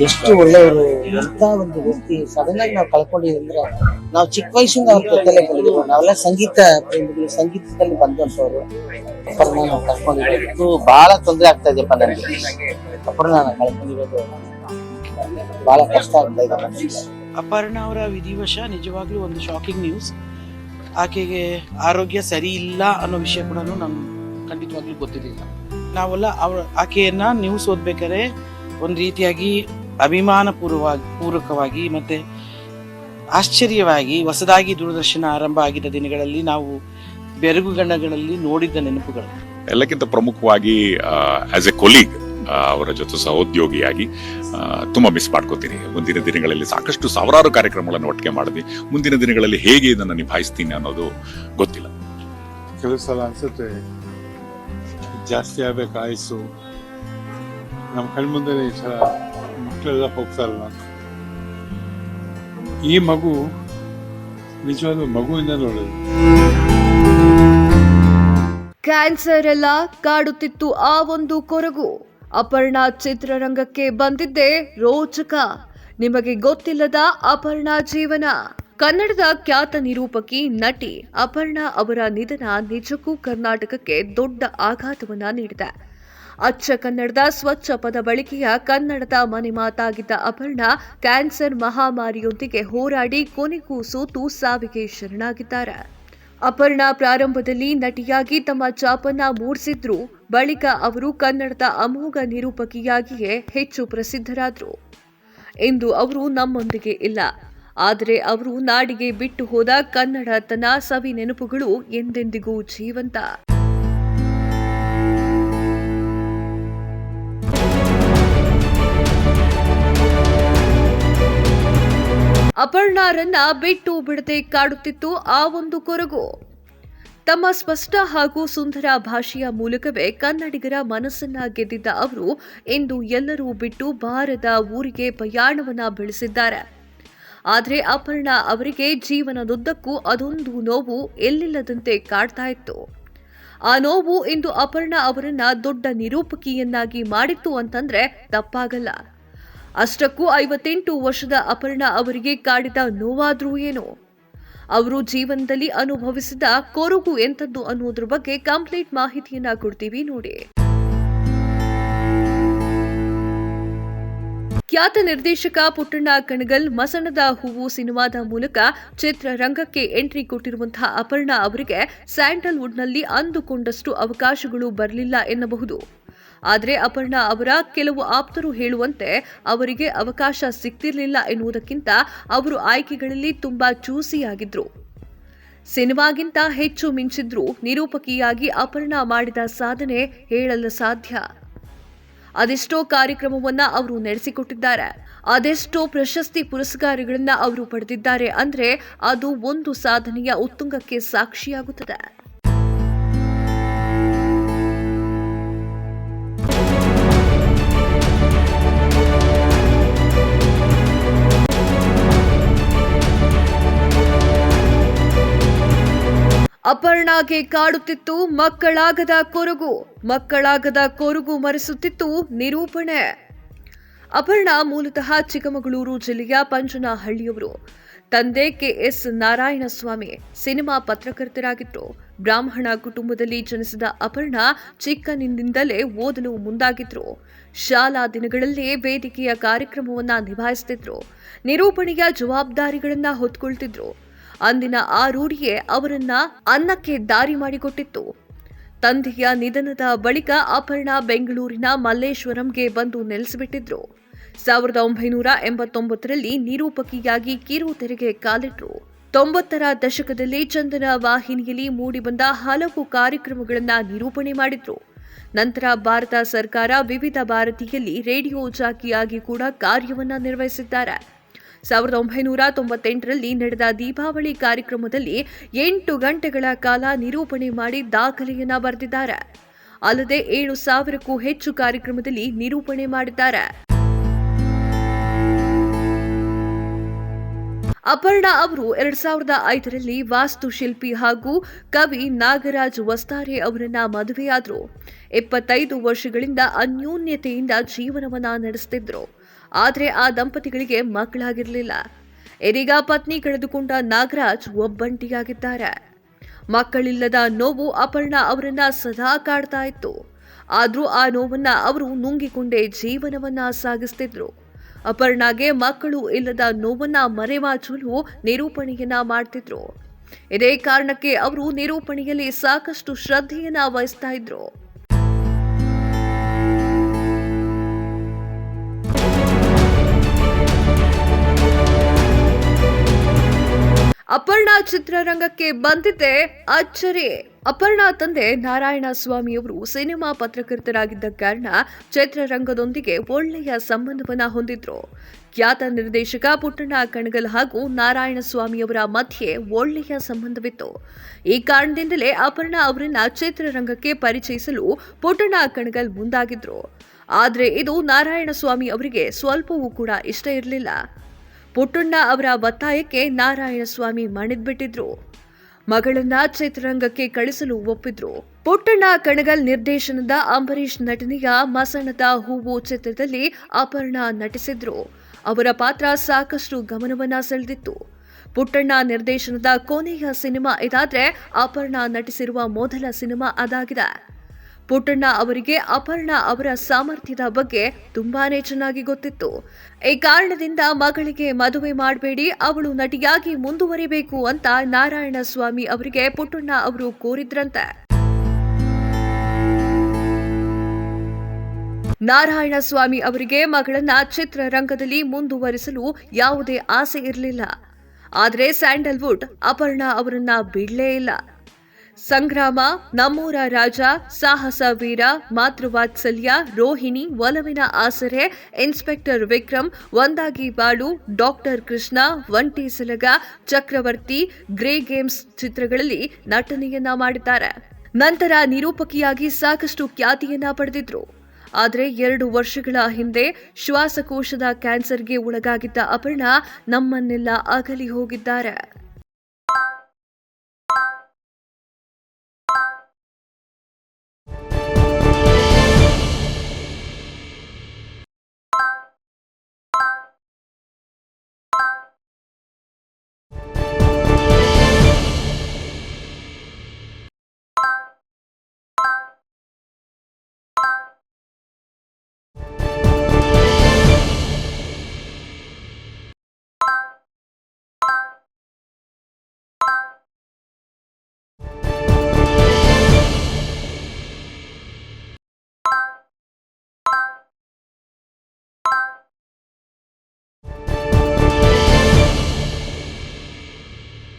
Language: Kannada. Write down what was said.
ಎಷ್ಟು ಒಳ್ಳೆಯವರು ಎಂತ ಒಂದು ವ್ಯಕ್ತಿ ಸಡನ್ ಆಗಿ ನಾವು ಕಳ್ಕೊಂಡಿದ್ವಿ ಅಂದ್ರೆ ನಾವು ಚಿಕ್ಕ ವಯಸ್ಸಿಂದ ಅವ್ರ ಜೊತೆಲೆ ಬೆಳೆದಿರೋ ನಾವೆಲ್ಲ ಸಂಗೀತ ಪ್ರೇಮಿಗಳು, ಸಂಗೀತದಲ್ಲಿ ಬಂದಂತವ್ರು ಅಪ್ಪರನ್ನ ನಾವು ಕಳ್ಕೊಂಡಿರೋದು ಇದು ಬಹಳ ತೊಂದರೆ ಆಗ್ತಾ ಇದೆಯಪ್ಪ ನನಗೆ. ಅಪ್ಪರನ್ನ ನಾನು ಕಳ್ಕೊಂಡಿರೋದು ಬಹಳ ಕಷ್ಟ ಆಗ್ತಾ ಇದೆ ಅಪರ್ಣ ಅವರ ವಿಧಿವಶ ನಿಜವಾಗ್ಲೂ ಒಂದು ಶಾಕಿಂಗ್ ನ್ಯೂಸ್ ಆಕೆಗೆ ಆರೋಗ್ಯ ಸರಿ ಇಲ್ಲ ಅನ್ನೋ ವಿಷಯ ಕೂಡ ನಮ್ಗೆ ಖಂಡಿತವಾಗ್ಲೂ ಗೊತ್ತಿರಲಿಲ್ಲ. ನಾವೆಲ್ಲ ಅವ್ರ ಆಕೆಯನ್ನ ನ್ಯೂಸ್ ಓದ್ಬೇಕಾದ್ರೆ ಒಂದು ರೀತಿಯಾಗಿ ಅಭಿಮಾನ ಪೂರ್ವವಾಗಿ ಪೂರ್ವಕವಾಗಿ ಮತ್ತೆ ಆಶ್ಚರ್ಯವಾಗಿ ಹೊಸದಾಗಿ ದೂರದರ್ಶನ ಆರಂಭ ಆಗಿದ್ದ ದಿನಗಳಲ್ಲಿ ನಾವು ಬೆರಗುಗಣಗಳಲ್ಲಿ ನೋಡಿದ್ದ ನೆನಪುಗಳು. ಎಲ್ಲಕ್ಕಿಂತ ಪ್ರಮುಖವಾಗಿ ಆಸ್ ಎ ಕೊಲೀಗ್ ಅವರ ಜೊತೆ ಸಹೋದ್ಯೋಗಿಯಾಗಿ ತುಂಬ ತುಂಬಾ ಮಿಸ್ ಮಾಡ್ಕೋತೀನಿ. ಮುಂದಿನ ದಿನಗಳಲ್ಲಿ ಸಾಕಷ್ಟು ಸಾವಿರಾರು ಕಾರ್ಯಕ್ರಮಗಳನ್ನು ಒಟ್ಟಿಗೆ ಮಾಡಿದ್ವಿ. ಮುಂದಿನ ದಿನಗಳಲ್ಲಿ ಹೇಗೆ ಇದನ್ನು ನಿಭಾಯಿಸ್ತೀನಿ ಅನ್ನೋದು ಗೊತ್ತಿಲ್ಲ. ಕೆಲವು ಸಲ ಅನ್ಸುತ್ತೆ ಜಾಸ್ತಿ ಆಗ್ಬೇಕು ಆಯಸ್ಸು ನಮ್ಮ ಕಣ್ಮುಂದೆ ಈ ಸಲ ಮಕ್ಕಳೆಲ್ಲ ಹೋಗ್ತಾರಲ್ಲ. ಈ ಮಗು ನಿಜವಾದ ಮಗುವಿಂದ ನೋಡೋದು ಕ್ಯಾನ್ಸರ್ ಎಲ್ಲ ಕಾಡುತ್ತಿತ್ತು ಆ ಒಂದು ಕೊರಗು. ಅಪರ್ಣ ಚಿತ್ರರಂಗಕ್ಕೆ ಬಂದಿದ್ದೇ ರೋಚಕ. ನಿಮಗೆ ಗೊತ್ತಿಲ್ಲದ ಅಪರ್ಣ ಜೀವನ. ಕನ್ನಡದ ಖ್ಯಾತ ನಿರೂಪಕಿ, ನಟಿ ಅಪರ್ಣ ಅವರ ನಿಧನ ನಿಜಕ್ಕೂ ಕರ್ನಾಟಕಕ್ಕೆ ದೊಡ್ಡ ಆಘಾತವನ್ನ ನೀಡಿದೆ. ಅಚ್ಚ ಕನ್ನಡದ ಸ್ವಚ್ಛ ಪದ ಬಳಿಕೆಯ ಕನ್ನಡದ ಮನೆ ಮಾತಾಗಿದ್ದ ಅಪರ್ಣ ಕ್ಯಾನ್ಸರ್ ಮಹಾಮಾರಿಯೊಂದಿಗೆ ಹೋರಾಡಿ ಕೊನೆಗೂ ಸೋತು ಸಾವಿಗೆ ಶರಣಾಗಿದ್ದಾರೆ. ಅಪರ್ಣ ಪ್ರಾರಂಭದಲ್ಲಿ ನಟಿಯಾಗಿ ತಮ್ಮ ಚಾಪನ್ನ ಮೂಡಿಸಿದ್ರು ಬಳಿಕ ಅವರು ಕನ್ನಡದ ಅಮೋಘ ನಿರೂಪಕಿಯಾಗಿಯೇ ಹೆಚ್ಚು ಪ್ರಸಿದ್ಧರಾದರು. ಎಂದು ಅವರು ನಮ್ಮೊಂದಿಗೆ ಇಲ್ಲ. ಆದರೆ ಅವರು ನಾಡಿಗೆ ಬಿಟ್ಟು ಹೋದ ಕನ್ನಡತನ ಸವಿ ನೆನಪುಗಳು ಎಂದೆಂದಿಗೂ ಜೀವಂತ. ಅಪರ್ಣಾರನ್ನ ಬಿಟ್ಟು ಬಿಡದೆ ಕಾಡುತ್ತಿತ್ತು ಆ ಒಂದು ಕೊರಗು. ತಮ್ಮ ಸ್ಪಷ್ಟ ಹಾಗೂ ಸುಂದರ ಭಾಷೆಯ ಮೂಲಕವೇ ಕನ್ನಡಿಗರ ಮನಸ್ಸನ್ನ ಗೆದ್ದಿದ್ದ ಅವರು ಇಂದು ಎಲ್ಲರೂ ಬಿಟ್ಟು ಬಾರದ ಊರಿಗೆ ಪ್ರಯಾಣವನ್ನ ಬೆಳೆಸಿದ್ದಾರೆ. ಆದರೆ ಅಪರ್ಣ ಅವರಿಗೆ ಜೀವನದುದ್ದಕ್ಕೂ ಅದೊಂದು ನೋವು ಎಲ್ಲಿಲ್ಲದಂತೆ ಕಾಡ್ತಾ ಇತ್ತು. ಆ ನೋವು ಇಂದು ಅಪರ್ಣ ಅವರನ್ನ ದೊಡ್ಡ ನಿರೂಪಕಿಯನ್ನಾಗಿ ಮಾಡಿತ್ತು ಅಂತಂದ್ರೆ ತಪ್ಪಾಗಲ್ಲ. ಅಷ್ಟಕ್ಕೂ ಐವತ್ತೆಂಟು ವರ್ಷದ ಅಪರ್ಣ ಅವರಿಗೆ ಕಾಡಿದ ನೋವಾದ್ರೂ ಏನು. ಅವರು ಜೀವನದಲ್ಲಿ ಅನುಭವಿಸಿದ ಕೊರಗು ಎಂಥದ್ದು ಅನ್ನೋದ್ರ ಬಗ್ಗೆ ಕಂಪ್ಲೀಟ್ ಮಾಹಿತಿಯನ್ನ ಕೊಡ್ತೀವಿ ನೋಡಿ. ಖ್ಯಾತ ನಿರ್ದೇಶಕ ಪುಟ್ಟಣ್ಣ ಕಣಗಲ್ ಮಸಣದ ಹೂವು ಸಿನಿಮಾದ ಮೂಲಕ ಚಿತ್ರರಂಗಕ್ಕೆ ಎಂಟ್ರಿ ಕೊಟ್ಟಿರುವಂತಹ ಅಪರ್ಣ ಅವರಿಗೆ ಸ್ಯಾಂಡಲ್ವುಡ್ನಲ್ಲಿ ಅಂದುಕೊಂಡಷ್ಟು ಅವಕಾಶಗಳು ಬರಲಿಲ್ಲ ಎನ್ನಬಹುದು. ಆದರೆ ಅಪರ್ಣ ಅವರ ಕೆಲವು ಆಪ್ತರು ಹೇಳುವಂತೆ ಅವರಿಗೆ ಅವಕಾಶ ಸಿಕ್ತಿರಲಿಲ್ಲ ಎನ್ನುವುದಕ್ಕಿಂತ ಅವರು ಆಯ್ಕೆಗಳಲ್ಲಿ ತುಂಬಾ ಚೂಸಿಯಾಗಿದ್ರು. ಸಿನಿಮಾಗಿಂತ ಹೆಚ್ಚು ಮಿಂಚಿದ್ರು ನಿರೂಪಕಿಯಾಗಿ ಅಪರ್ಣ ಮಾಡಿದ ಸಾಧನೆ ಹೇಳಲು ಸಾಧ್ಯ. ಅದೆಷ್ಟೋ ಕಾರ್ಯಕ್ರಮವನ್ನ ಅವರು ನಡೆಸಿಕೊಟ್ಟಿದ್ದಾರೆ. ಅದೆಷ್ಟೋ ಪ್ರಶಸ್ತಿ ಪುರಸ್ಕಾರಗಳನ್ನ ಅವರು ಪಡೆದಿದ್ದಾರೆ ಅಂದ್ರೆ ಅದು ಒಂದು ಸಾಧನೆಯ ಉತ್ತುಂಗಕ್ಕೆ ಸಾಕ್ಷಿಯಾಗುತ್ತದೆ. ಅಪರ್ಣಾಗೆ ಕಾಡುತ್ತಿತ್ತು ಮಕ್ಕಳಾಗದ ಕೊರಗು. ಮಕ್ಕಳಾಗದ ಕೊರಗು ಮರೆಸುತ್ತಿತ್ತು ನಿರೂಪಣೆ. ಅಪರ್ಣ ಮೂಲತಃ ಚಿಕ್ಕಮಗಳೂರು ಜಿಲ್ಲೆಯ ಪಂಚನಹಳ್ಳಿಯವರು. ತಂದೆ ಕೆಎಸ್ ನಾರಾಯಣಸ್ವಾಮಿ ಸಿನಿಮಾ ಪತ್ರಕರ್ತರಾಗಿದ್ದರು ಬ್ರಾಹ್ಮಣ ಕುಟುಂಬದಲ್ಲಿ ಜನಿಸಿದ ಅಪರ್ಣ ಚಿಕ್ಕನಿಂದಲೇ ಓದಲು ಮುಂದಾಗಿದ್ರು. ಶಾಲಾ ದಿನಗಳಲ್ಲೇ ವೇದಿಕೆಯ ಕಾರ್ಯಕ್ರಮವನ್ನ ನಿಭಾಯಿಸುತ್ತಿದ್ರು ನಿರೂಪಣೆಯ ಜವಾಬ್ದಾರಿಗಳನ್ನು ಹೊತ್ಕೊಳ್ತಿದ್ರು. ಅಂದಿನ ಆ ರೂಢಿಯೇ ಅವರನ್ನ ಅನ್ನಕ್ಕೆ ದಾರಿ ಮಾಡಿಕೊಟ್ಟಿತ್ತು. ತಂದೆಯ ನಿಧನದ ಬಳಿಕ ಅಪರ್ಣ ಬೆಂಗಳೂರಿನ ಮಲ್ಲೇಶ್ವರಂಗೆ ಬಂದು ನೆಲೆಸಿಬಿಟ್ಟಿದ್ರು. ಸಾವಿರದ ಒಂಬೈನೂರ ಎಂಬತ್ತೊಂಬತ್ತರಲ್ಲಿ ನಿರೂಪಕಿಯಾಗಿ ಕಿರುತೆರೆಗೆ ಕಾಲಿಟ್ರು. ತೊಂಬತ್ತರ ದಶಕದಲ್ಲಿ ಚಂದನ ವಾಹಿನಿಯಲ್ಲಿ ಮೂಡಿಬಂದ ಹಲವು ಕಾರ್ಯಕ್ರಮಗಳನ್ನು ನಿರೂಪಣೆ ಮಾಡಿದ್ರು. ನಂತರ ಭಾರತ ಸರ್ಕಾರ ವಿವಿಧ ಭಾರತಿಯಲ್ಲಿ ರೇಡಿಯೋ ಜಾಕಿಯಾಗಿ ಕೂಡ ಕಾರ್ಯವನ್ನ ನಿರ್ವಹಿಸಿದ್ದಾರೆ. ಸಾವಿರದ ಒಂಬೈನೂರ ತೊಂಬತ್ತೆಂಟರಲ್ಲಿ ನಡೆದ ದೀಪಾವಳಿ ಕಾರ್ಯಕ್ರಮದಲ್ಲಿ ಎಂಟು ಗಂಟೆಗಳ ಕಾಲ ನಿರೂಪಣೆ ಮಾಡಿ ದಾಖಲೆಯನ್ನ ಬರೆದಿದ್ದಾರೆ. ಅಲ್ಲದೆ ಏಳು ಸಾವಿರಕ್ಕೂ ಹೆಚ್ಚು ಕಾರ್ಯಕ್ರಮದಲ್ಲಿ ನಿರೂಪಣೆ ಮಾಡಿದ್ದಾರೆ. ಅಪರ್ಣ ಅವರು ಎರಡ್ ಸಾವಿರದ ಐದರಲ್ಲಿ ವಾಸ್ತುಶಿಲ್ಪಿ ಹಾಗೂ ಕವಿ ನಾಗರಾಜ್ ವಸ್ತಾರೆ ಅವರನ್ನ ಮದುವೆಯಾದರು. ಇಪ್ಪತ್ತೈದು ವರ್ಷಗಳಿಂದ ಅನ್ಯೋನ್ಯತೆಯಿಂದ ಜೀವನವನ್ನ ನಡೆಸುತ್ತಿದ್ರು ಆದರೆ ಆ ದಂಪತಿಗಳಿಗೆ ಮಕ್ಕಳಾಗಿರಲಿಲ್ಲ. ಇದೀಗ ಪತ್ನಿ ಕಳೆದುಕೊಂಡ ನಾಗರಾಜ್ ಒಬ್ಬಂಟಿಯಾಗಿದ್ದಾರೆ. ಮಕ್ಕಳಿಲ್ಲದ ನೋವು ಅಪರ್ಣ ಅವರನ್ನ ಸದಾ ಕಾಡ್ತಾ ಇತ್ತು. ಆದರೂ ಆ ನೋವನ್ನ ಅವರು ನುಂಗಿಕೊಂಡೇ ಜೀವನವನ್ನ ಸಾಗಿಸ್ತಿದ್ರು. ಅಪರ್ಣಾಗೆ ಮಕ್ಕಳು ಇಲ್ಲದ ನೋವನ್ನ ಮರೆಮಾಚಲು ನಿರೂಪಣೆಯನ್ನ ಮಾಡ್ತಿದ್ರು. ಇದೇ ಕಾರಣಕ್ಕೆ ಅವರು ನಿರೂಪಣೆಯಲ್ಲಿ ಸಾಕಷ್ಟು ಶ್ರದ್ಧೆಯನ್ನ ವಹಿಸ್ತಾ ಇದ್ರು. ಅಪರ್ಣಾ ಚಿತ್ರರಂಗಕ್ಕೆ ಬಂದಿದ್ದೆ ಅಚ್ಚರಿ. ಅಪರ್ಣಾ ತಂದೆ ನಾರಾಯಣ ಸ್ವಾಮಿಯವರು ಸಿನಿಮಾ ಪತ್ರಕರ್ತರಾಗಿದ್ದ ಕಾರಣ ಚಿತ್ರರಂಗದೊಂದಿಗೆ ಒಳ್ಳೆಯ ಸಂಬಂಧವನ್ನ ಹೊಂದಿದ್ರು. ಖ್ಯಾತ ನಿರ್ದೇಶಕ ಪುಟ್ಟಣ್ಣ ಕಣಗಲ್ ಹಾಗೂ ನಾರಾಯಣ ಸ್ವಾಮಿಯವರ ಮಧ್ಯೆ ಒಳ್ಳೆಯ ಸಂಬಂಧವಿತ್ತು. ಈ ಕಾರಣದಿಂದಲೇ ಅಪರ್ಣಾ ಅವರನ್ನ ಚಿತ್ರರಂಗಕ್ಕೆ ಪರಿಚಯಿಸಲು ಪುಟ್ಟಣ್ಣ ಕಣಗಲ್ ಮುಂದಾಗಿದ್ರು. ಆದರೆ ಇದು ನಾರಾಯಣ ಸ್ವಾಮಿ ಅವರಿಗೆ ಸ್ವಲ್ಪವೂ ಕೂಡ ಇಷ್ಟ ಇರಲಿಲ್ಲ. ಪುಟ್ಟಣ್ಣ ಅವರ ಒತ್ತಾಯಕ್ಕೆ ನಾರಾಯಣಸ್ವಾಮಿ ಮಣಿದ್ಬಿಟ್ಟಿದ್ರು. ಮಗಳನ್ನ ಚಿತ್ರರಂಗಕ್ಕೆ ಕಳಿಸಲು ಒಪ್ಪಿದ್ರು. ಪುಟ್ಟಣ್ಣ ಕಣಗಲ್ ನಿರ್ದೇಶನದ ಅಂಬರೀಷ್ ನಟನೆಯ ಮಸಣದ ಹೂವು ಚಿತ್ರದಲ್ಲಿ ಅಪರ್ಣ ನಟಿಸಿದ್ರು. ಅವರ ಪಾತ್ರ ಸಾಕಷ್ಟು ಗಮನವನ್ನ ಸೆಳೆದಿತ್ತು. ಪುಟ್ಟಣ್ಣ ನಿರ್ದೇಶನದ ಕೊನೆಯ ಸಿನಿಮಾ ಇದಾದ್ರೆ ಅಪರ್ಣ ನಟಿಸಿರುವ ಮೊದಲ ಸಿನಿಮಾ ಅದಾಗಿದೆ. ಪುಟ್ಟಣ್ಣ ಅವರಿಗೆ ಅಪರ್ಣ ಅವರ ಸಾಮರ್ಥ್ಯದ ಬಗ್ಗೆ ತುಂಬಾನೇ ಚೆನ್ನಾಗಿ ಗೊತ್ತಿತ್ತು. ಈ ಕಾರಣದಿಂದ ಮಗಳಿಗೆ ಮದುವೆ ಮಾಡಬೇಡಿ, ಅವಳು ನಟಿಯಾಗಿ ಮುಂದುವರಿಬೇಕು ಅಂತ ನಾರಾಯಣ ಸ್ವಾಮಿ ಅವರಿಗೆ ಪುಟ್ಟಣ್ಣ ಅವರು ಕೋರಿದ್ರಂತೆ. ನಾರಾಯಣ ಸ್ವಾಮಿ ಅವರಿಗೆ ಮಗಳನ್ನ ಚಿತ್ರರಂಗದಲ್ಲಿ ಮುಂದುವರಿಸಲು ಯಾವುದೇ ಆಸೆ ಇರಲಿಲ್ಲ. ಆದರೆ ಸ್ಯಾಂಡಲ್ವುಡ್ ಅಪರ್ಣ ಅವರನ್ನ ಬಿಡಲೇ ಇಲ್ಲ. ಸಂಗ್ರಾಮ, ನಮ್ಮೂರ ರಾಜ, ಸಾಹಸ ವೀರ ಮಾತೃವಾತ್ಸಲ್ಯ ರೋಹಿಣಿ, ಒಲವಿನ ಆಸರೆ, ಇನ್ಸ್ಪೆಕ್ಟರ್ ವಿಕ್ರಮ್, ಒಂದಾಗಿ ಬಾಳು, ಡಾಕ್ಟರ್ ಕೃಷ್ಣ, ಒಂಟಿ ಸಲಗ, ಚಕ್ರವರ್ತಿ, ಗ್ರೇ ಗೇಮ್ಸ್ ಚಿತ್ರಗಳಲ್ಲಿ ನಟನೆಯನ್ನ ಮಾಡಿದ್ದಾರೆ. ನಂತರ ನಿರೂಪಕಿಯಾಗಿ ಸಾಕಷ್ಟು ಖ್ಯಾತಿಯನ್ನ ಪಡೆದಿದ್ರು. ಆದರೆ ಎರಡು ವರ್ಷಗಳ ಹಿಂದೆ ಶ್ವಾಸಕೋಶದ ಕ್ಯಾನ್ಸರ್ಗೆ ಒಳಗಾಗಿದ್ದ ಅಪರ್ಣ ನಮ್ಮನ್ನೆಲ್ಲ ಅಗಲಿ ಹೋಗಿದ್ದಾರೆ.